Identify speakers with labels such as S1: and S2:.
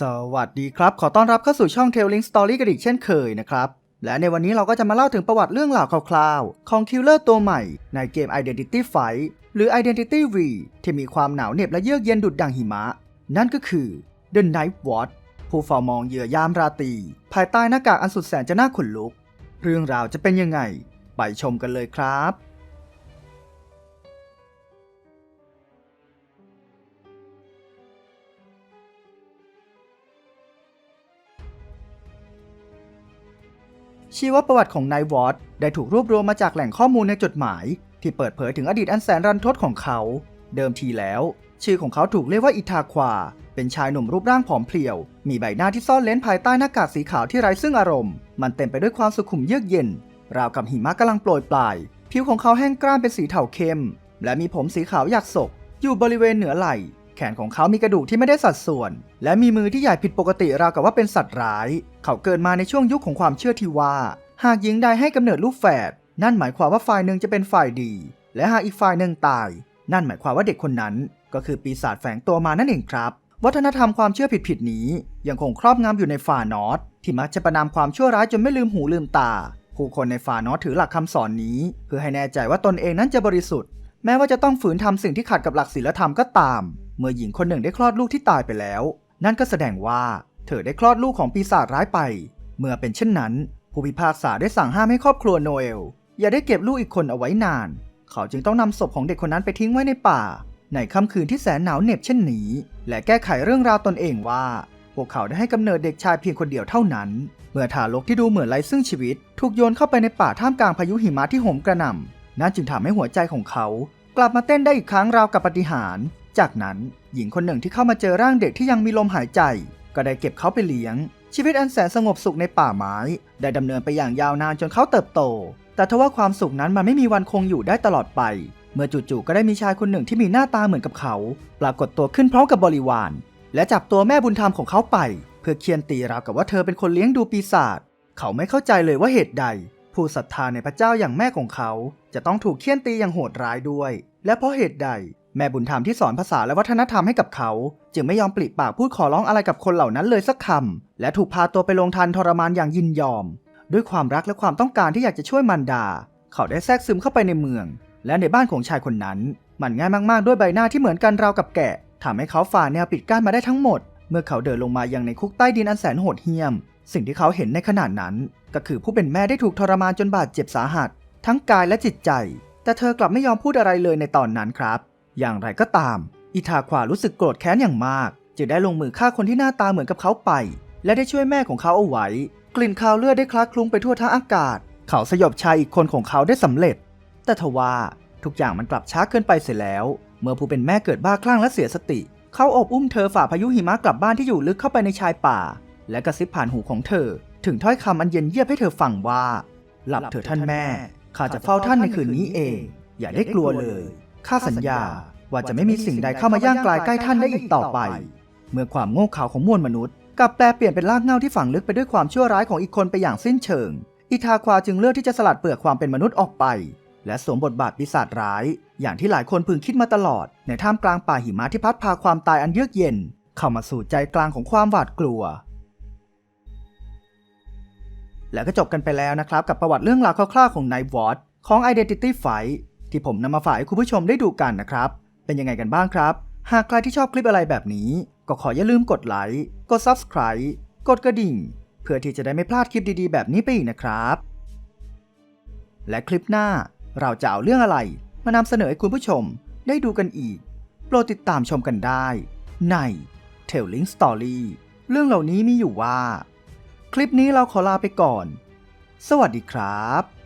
S1: สวัสดีครับ ขอต้อนรับเข้าสู่ช่อง Telling Story กันอีกเช่นเคยนะครับ และในวันนี้เราก็จะมาเล่าถึงประวัติเรื่องราวคร่าวๆ ของคิลเลอร์ตัวใหม่ในเกม Identity Fight หรือ Identity V ที่มีความหนาวเหน็บและเยือกเย็นดุดดังหิมะ นั่นก็คือ The Night Watch ผู้เฝ้ามองเหยื่อยามราตรีภายใต้หน้ากากอันสุดแสนจะน่าขนลุก เรื่องราวจะเป็นยังไง ไปชมกันเลยครับ ชีวประวัติของนายวอตได้ถูกรวบรวมมาจากแหล่งข้อมูลในจดหมาย ที่เปิดเผยถึงอดีตอันแสนรันทดของเขา เดิมทีแล้ว ชื่อของเขาถูกเรียกว่าอิทาควา เป็นชายหนุ่มรูปร่างผอมเพรียว มีใบหน้าที่ซ่อนเลนภายใต้หน้ากากสีขาวที่ไร้ซึ่งอารมณ์ มันเต็มไปด้วยความสุขุมเยือกเย็น ราวกับหิมะกำลังโปรยปลาย ผิวของเขาแห้งกร้านเป็นสีเทาเข้ม และมีผมสีขาวหยักศกอยู่บริเวณเหนือไหล่ แขนของเขามีกระดูกที่ไม่ได้สัดส่วน และมีมือที่ใหญ่ผิดปกติราวกับว่าเป็นสัตว์ร้าย เขาเกิดมาในช่วงยุคของความเชื่อที่ว่า หากหญิงใดให้กำเนิดลูกแฝดนั่นหมายความว่าฝ่ายหนึ่งจะเป็นฝ่ายดี และหากอีกฝ่ายหนึ่งตาย นั่นหมายความว่าเด็กคนนั้น ก็คือปีศาจแฝงตัวมานั่นเองครับ วัฒนธรรมความเชื่อผิดๆนี้ ยังคงครอบงำอยู่ในฝ่านอตที่มักจะประนามความชั่วร้ายจนไม่ลืมหูลืมตา ผู้คนในฝ่านอตถือหลักคำสอนนี้ เพื่อให้แน่ใจว่าตนเองนั้นจะบริสุทธิ์ แม้ว่าจะต้องฝืนทำสิ่งที่ขัดกับหลักศีลธรรมก็ตาม เมื่อหญิงคนหนึ่งได้คลอดลูกที่ตายไปแล้ว นั่นก็แสดงว่าเธอได้คลอดลูกของปีศาจร้ายไป เมื่อเป็นเช่นนั้น ผู้พิพากษาได้สั่งห้ามให้ครอบครัวโนเอล อย่าได้เก็บลูกอีกคนเอาไว้นาน เขาจึงต้องนำศพของเด็กคนนั้นไปทิ้งไว้ในป่า ในค่ำคืนที่แสนหนาวเหน็บเช่นนี้ และแก้ไขเรื่องราวตนเองว่า พวกเขาได้ให้กำเนิดเด็กชายเพียงคนเดียวเท่านั้น เมื่อทารกที่ดูเหมือนไร้ซึ่งชีวิต ถูกโยนเข้าไปในป่าท่ามกลางพายุหิมะที่โหมกระหน่ำนั่นจึงทำให้หัวใจของเขา กลับมาเต้นได้อีกครั้งราวกับปาฏิหาร จากนั้นหญิงคนหนึ่งที่เข้ามาเจอร่างเด็กที่ยังมีลมหายใจ ก็ได้เก็บเขาไปเลี้ยง ชีวิตอันแสนสงบสุขในป่าไม้ ได้ดำเนินไปอย่างยาวนานจนเขาเติบโต แต่ทว่าความสุขนั้นมันไม่มีวันคงอยู่ได้ตลอดไป เมื่อจู่ๆก็ได้มีชายคนหนึ่งที่มีหน้าตาเหมือนกับเขา ปรากฏตัวขึ้นพร้อมกับบริวาร และจับตัวแม่บุญธรรมของเขาไป เพื่อเคียนตีราวกับว่าเธอเป็นคนเลี้ยงดูปีศาจเขาไม่เข้าใจเลยว่าเหตุใด ผู้ศรัทธาในพระเจ้าอย่างแม่ของเขา จะต้องถูกเคี่ยนตีอย่างโหดร้ายด้วย และเพราะเหตุใด แม่บุญธรรมที่สอนภาษาและวัฒนธรรมให้กับเขา จึงไม่ยอมปลิปากพูดขอร้องอะไรกับคนเหล่านั้นเลยสักคำและถูกพาตัวไปลงทันทรมานอย่างยินยอม ด้วยความรักและความต้องการที่อยากจะช่วยมันดา เขาได้แทรกซึมเข้าไปในเมือง และในบ้านของชายคนนั้น มันง่ายมากๆด้วยใบหน้าที่เหมือนกันราวกับแกะทำให้เขาฝ่าแนวปิดกั้นมาได้ทั้งหมด เมื่อเขาเดินลงมายังในคุกใต้ดินอันแสนโหดเหี้ยม สิ่งที่เขาเห็นในขณะนั้น ก็คือผู้เป็นแม่ได้ถูกทรมานจนบาดเจ็บสาหัส ทั้งกายและจิตใจ แต่เธอกลับไม่ยอมพูดอะไรเลยในตอนนั้นครับ อย่างไรก็ตาม อิทาควารู้สึกโกรธแค้นอย่างมาก จึงได้ลงมือฆ่าคนที่หน้าตาเหมือนกับเขาไป และได้ช่วยแม่ของเขาเอาไว้ กลิ่นคาวเลือดได้คล้าคลุ้งไปทั่วทั้งอากาศ เขาสยบชายอีกคนของเขาได้สำเร็จ แต่ทว่าทุกอย่างมันกลับช้าเกินไปเสียแล้ว เมื่อผู้เป็นแม่เกิดบ้าคลั่งและเสียสติ เขาอบอุ้มเธอฝ่าพายุหิมะกลับบ้านที่อยู่ลึกเข้าไปในชายป่า และกระซิบผ่านหูของเธอ ถึงถ้อยคำอันเย็นเยียบให้เธอฟังว่า หลับเถอะท่านแม่ ข้าจะเฝ้าท่านในคืนนี้เอง อย่าได้กลัวเลย ข้าสัญญาว่าจะไม่มีสิ่งใดเข้ามาย่างกลายใกล้ท่านได้อีกต่อไป เมื่อความโง่เขลาของมวลมนุษย์กลับแปลเปลี่ยนเป็นรากเหง้าที่ฝังลึกไปด้วยความชั่วร้ายของอีกคนไปอย่างสิ้นเชิง อิทาควาจึงเลือกที่จะสลัดเปลือกความเป็นมนุษย์ออกไป และสวมบทบาทปีศาจร้าย อย่างที่หลายคนพึงคิดมาตลอด ในท่ามกลางป่าหิมะที่พัดพาความตายอันเยือกเย็น เข้ามาสู่ใจกลางของความหวาดกลัว แล้วก็จบกันไปแล้วนะครับกับประวัติเรื่องราวคร่าวๆของนาย w อ t ของ Identity Fight ที่ผมนำมาฝากให้คุณผู้ชมได้ดูกันนะครับ เป็นยังไงกันบ้างครับ หากใครที่ชอบคลิปอะไรแบบนี้ ก็ขออย่าลืมกดไลค์กด Subscribe กดกระดิ่ง เพื่อที่จะได้ไม่พลาดคลิปดีๆ แบบนี้ไปอีกนะครับ และคลิปหน้าเราจะเอาเรื่องอะไร มานำเสนอให้คุณผู้ชมได้ดูกันอีก โปรดติดตามชมกันได้ ใน Telling Story เรื่องเหล่านี้มีอยู่ว่า คลิปนี้เราขอลาไปก่อน สวัสดีครับ